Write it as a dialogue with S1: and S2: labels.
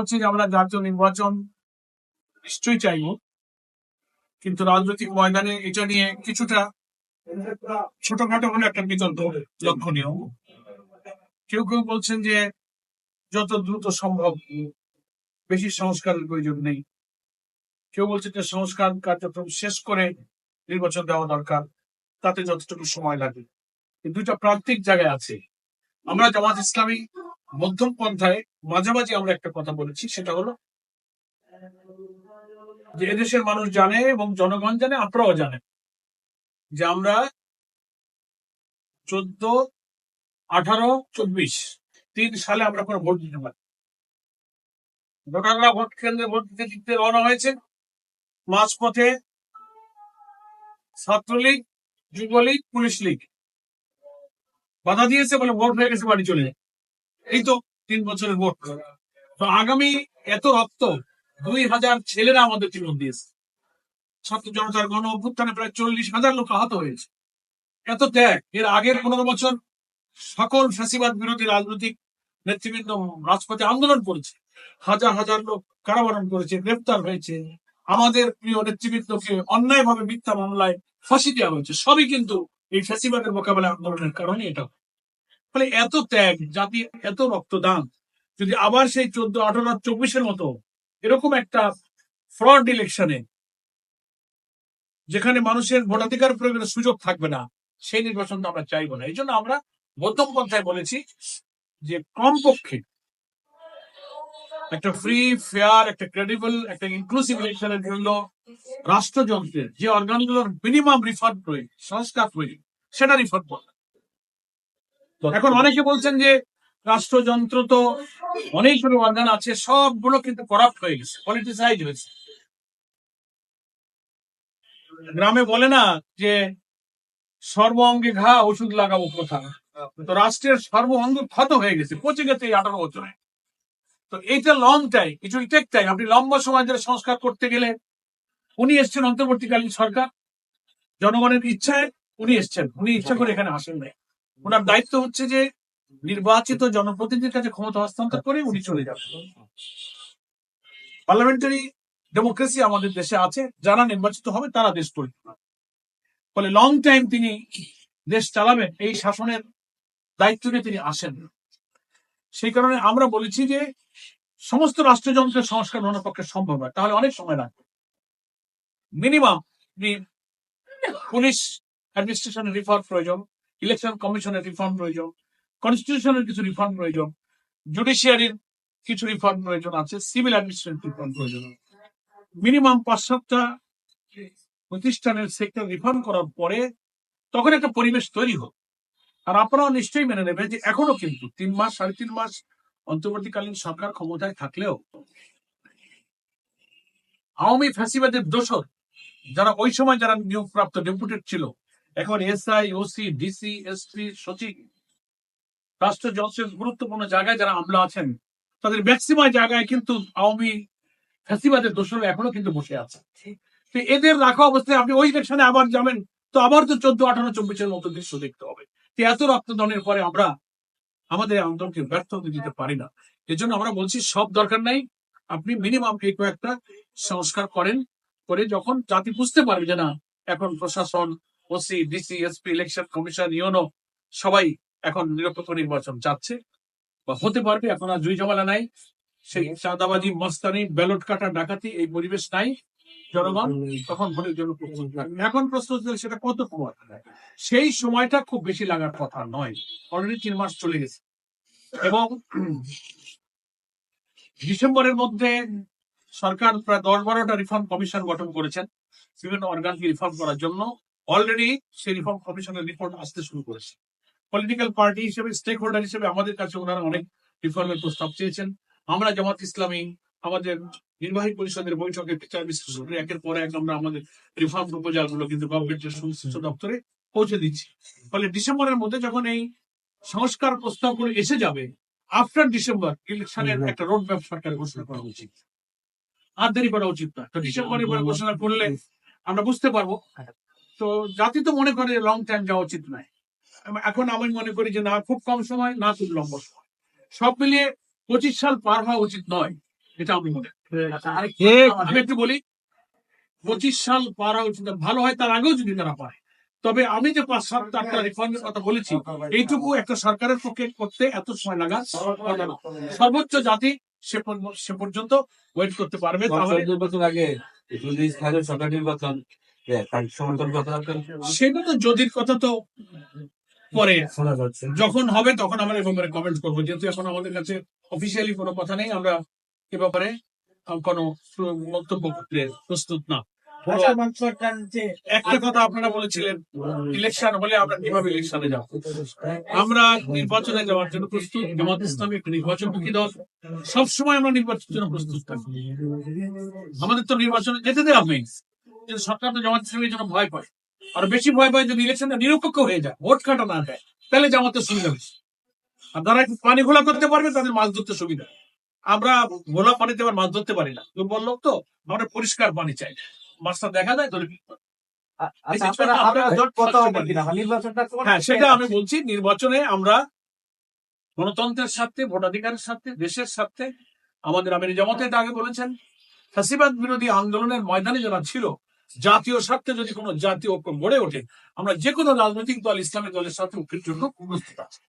S1: হচ্ছে যে আমরা জাতীয় নির্বাচন নিশ্চয়ই চাইব। কিন্তু রাজনৈতিক ময়দানে এটা নিয়ে কিছুটা ছোটখাটো হলে একটা বিতর্ক লক্ষণীয় কেউ কেউ বলছেন যে যত দ্রুত সম্ভব বেশি সংস্কারের প্রয়োজন নেই। কেউ বলছে যে সংস্কার কার্যক্রম শেষ করে নির্বাচন দেওয়া দরকার, তাতে যতটুকু সময় লাগে। দুইটা প্রান্তিক জায়গায় আছে। আমরা জামাত ইসলামী মধ্যম পন্থায় মাঝামাঝি আমরা একটা কথা বলেছি, সেটা হলো যে এদেশের মানুষ জানে এবং জনগণ জানে আপনারাও জানেন যে আমরা চোদ্দ, আঠারো, চব্বিশ, তিন সালে আমরা কোনো ভোট দিতে পারি। ভোটাররা ভোট কেন্দ্রে ভোট দিতে দিতে রওনা হয়েছে। মাঝপথে ছাত্রলীগ, যুবলীগ পুলিশ লীগ বাধা দিয়েছে বলে ভোট হয়ে গেছে, বাড়ি চলে যায়। এই তো তিন বছরের ভোট। তো আগামী এত রক্ত দুই হাজার ছেলেরা আমাদের জীবন দিয়েছে। ছাত্র জনতার গণ অভ্যুত্থানে প্রায় চল্লিশ হাজার লোক আহত হয়েছে। এত ত্যাগ। এর আগের পনেরো বছর সকল ফ্যাসিবাদ বিরোধী রাজনৈতিক নেতৃবৃন্দ রাজপথে আন্দোলন করেছে। হাজার হাজার লোক কারাবরণ করেছে, গ্রেপ্তার হয়েছে। আমাদের প্রিয় নেতৃবৃন্দকে অন্যায়ভাবে মিথ্যা মামলায় ফাঁসি দেওয়া হয়েছে। সবই কিন্তু এই ফ্যাসিবাদের মোকাবেলা আন্দোলনের কারণে এটা ফলে এত ত্যাগ, জাতি এত রক্তদান, যদি আবার সেই চোদ্দ, আঠারো চব্বিশের মতো এরকম একটা ফ্রড ইলেকশনে যেখানে মানুষের ভোটাধিকার প্রয়োগের সুযোগ থাকবে না, সেই নির্বাচন তো আমরা চাইব না। এই জন্য আমরা মধ্যম পন্থায় বলেছি যে কমপক্ষে একটা ফ্রি ফেয়ার একটা ক্রেডিবল একটা ইনক্লুসিভ ইলেকশনের জন্য রাষ্ট্রযন্ত্রের যে অর্গানগুলোর মিনিমাম রিফান্ড প্রয়োজন, সংস্কার প্রয়োজন, সেটা রিফান্ড করবে এখন অনেকে বলছেন যে রাষ্ট্রযন্ত্র তো অনেকগুলো অর্গান আছে, সবগুলো কিন্তু করাপ্ট হয়ে গেছে পলিটিসাইজ হয়েছে। গ্রামে বলে না যে সর্ব অঙ্গে ঘা ওষুধ লাগাবো কথা? তো রাষ্ট্রের সর্ব অঙ্গ ক্ষত হয়ে গেছে, পচে গেছে এই আঠারো বছরে। তো এইটা লং টাইম কিছু টেক টাইম আপনি লম্বা সময় ধরে সংস্কার করতে গেলে উনি এসছেন অন্তর্বর্তীকালীন সরকার, জনগণের ইচ্ছায় উনি এসছেন, উনি ইচ্ছা করে এখানে আসেন নাই। ওনার দায়িত্ব হচ্ছে যে নির্বাচিত জনপ্রতিনিধির কাছে ক্ষমতা হস্তান্তর করে উনি চলে যাবেন। পার্লামেন্টারি ডেমোক্রেসি আমাদের দেশে আছে, যারা নির্বাচিত হবে তারা দেশ পরিচালনা ফলে লং টাইম তিনি দেশ চালাবেন, এই শাসনের দায়িত্ব নিয়ে তিনি আসেন সেই কারণে আমরা বলেছি যে সমস্ত রাষ্ট্রযন্ত্রের সংস্কার ওনার পক্ষে সম্ভব হয় তাহলে অনেক সময় লাগবে। মিনিমাম পুলিশ অ্যাডমিনিস্ট্রেশনের রিফর্ম প্রয়োজন ইলেকশন কমিশনের রিফর্ম প্রয়োজন কনস্টিটিউশনের কিছু রিফর্ম প্রয়োজন জুডিশিয়ারির কিছু রিফর্ম প্রয়োজন আছে সিভিল অ্যাডমিনিস্ট্রেশন রিফর্ম প্রয়োজন মিনিমাম পাঁচ সাতটা প্রতিষ্ঠানের সেক্টর রিফর্ম করার পরে তখন একটা পরিবেশ তৈরি হোক। আর আপনারাও নিশ্চয়ই মেনে নেবেন যে এখনও কিন্তু তিন মাস, সাড়ে তিন মাস অন্তর্বর্তীকালীন সরকার ক্ষমতায় থাকলেও আওয়ামী ফ্যাসিবাদের দোষর যারা ওই সময় যারা নিয়োগপ্রাপ্ত, ডেপুটেড ছিল এখন এসআই ওসি ডিসি এসপি সচিব রাষ্ট্রযন্ত্রের গুরুত্বপূর্ণ জায়গায় যারা আমলা আছেন তাদের ম্যাক্সিমাম জায়গায় কিন্তু আওয়ামী ফ্যাসিবাদের দোষর এখনও কিন্তু বসে আছে। তো এদের রাখা অবস্থায় আপনি ওই ইলেকশনে আবার যাবেন তো আবার তো চোদ্দ আঠারো চব্বিশের মতো দৃশ্য দেখতে হবে। তো এত রক্তদানের পরে আমরা আমাদের আন্দোলনকে ব্যর্থ হতে দিতে পারি না। এজন্য আমরা বলছি সব দরকার নাই। আপনি মিনিমাম এই কয়েকটা সংস্কার করেন করে যখন জাতি বুঝতে পারবে যে না এখন প্রশাসন OC DC SP election commission UNO সবাই এখন নিরপেক্ষ নির্বাচন চাচ্ছে। বা হতে পারবে এখন আর জুই জমালা নাই। সেই চাঁদাবাজি মস্তানি ব্যালট কাটা ডাকাতি এই পরিবেশ নাই। জনগণ তখন ভোটের জন্য এখন সেটা কত সময় সেই সময়টা খুব বেশি লাগার কথা নয়। অলরেডি তিন মাস চলে গেছে। এবং ডিসেম্বরের মধ্যে সরকার প্রায় দশ বারোটা রিফর্ম কমিশন গঠন করেছেন। বিভিন্ন অর্গানকে রিফর্ম করার জন্য। অলরেডি সেই রিফর্ম কমিশনের রিপোর্ট আসতে শুরু করেছে। পলিটিক্যাল পার্টি হিসেবে স্টেক হোল্ডার হিসেবে আমাদের কাছে ওনারা অনেক রিফর্মের প্রস্তাব চেয়েছেন। আমরা জামাত ইসলামী আমাদের নির্বাহী পরিষদের বৈঠকে বিচার বিশ্লেষণ একের পর এক আমরা আমাদের রিফর্ম প্রপোজালগুলো কিন্তু গভর্নমেন্টের সংশ্লিষ্ট দপ্তরে পৌঁছে দিচ্ছি। ফলে ডিসেম্বরের মধ্যে যখন এই সংস্কার প্রস্তাব প্রস্তাবগুলো এসে যাবে আফটার ডিসেম্বর ইলেকশনের একটা রোড ম্যাপ সরকার ঘোষণা করা উচিত। আর দেরি করা উচিত না। তো ডিসেম্বরের পরে ঘোষণা করলে আমরা বুঝতে পারব। তো জাতি তো মনে করে লং টাইম যাওয়া উচিত নয়। এখন আমি মনে করি যে না খুব কম সময় না খুব লম্বা সময়। সব মিলিয়ে পঁচিশ সাল পার হওয়া উচিত নয় এটা আমি মনে করি। আমি একটু বলি পঁচিশ সাল পারা উচিত ভালো হয় তার আগেও যদি তারা পারে। তবে আমি যে পাঁচ সাত আটটা রিফর্মের কথা বলেছি এইটুকু একটা সরকারের পক্ষে করতে এত সময় লাগা সর্বোচ্চ জাতি সে পর্য- সে পর্যন্ত ওয়েট করতে পারবে। তাহলে
S2: নির্বাচন আগে যদি স্থানীয় সরকার নির্বাচন
S1: সেটা তো যদির কথা তো পরে।
S2: শোনা যাচ্ছে।
S1: যখন হবে তখন আমরা এরকম কমেন্ট করব। যেহেতু এখন আমাদের কাছে অফিসিয়ালি কোনো কথা নেই আমরা এ ব্যাপারে কোনো বক্তব্য করতে প্রস্তুত না।
S3: যে
S1: একটা কথা আপনারা বলেছিলেন ইলেকশন হলে আমরা কীভাবে ইলেকশনে যাব? আমরা নির্বাচনে যাওয়ার জন্য প্রস্তুত জামাত ইসলামী একটা নির্বাচনমুখী দল। সবসময় আমরা নির্বাচনের জন্য প্রস্তুত থাকি। আমাদের তো নির্বাচনে যেতে দেওয়া হয়নি। কিন্তু সরকার তো জামাত ইসলামের জন্য ভয় পায়। আর বেশি ভয় পায় যদি ইলেকশনটা নিরপেক্ষ হয়ে যায় ভোট কাটা না দেয় তাহলে জামাতের সুবিধা বেশি। আর যারা একটু পানি ঘোলা করতে পারবে তাদের মাছ ধরতে সুবিধা। আমরা ঘোলা পানিতে আবার মাছ ধরতে পারি না। দুর্বল লোক তো আমরা পরিষ্কার পানি চাই। মাছটা দেখা যায় ধরে।
S3: আচ্ছা
S1: হ্যাঁ সেটা আমি বলছি নির্বাচনে আমরা গণতন্ত্রের স্বার্থে ভোটাধিকারের স্বার্থে দেশের স্বার্থে আমাদের আমির জামাতে আগে বলেছেন ফাঁসিবাদ বিরোধী আন্দোলনের ময়দানে যারা ছিল জাতীয় স্বার্থে যদি কোনো জাতীয় ঐক্য গড়ে ওঠে, আমরা যে কোনো রাজনৈতিক দল ইসলামী দলের সাথে ঐক্যের জন্য প্রস্তুত আছি।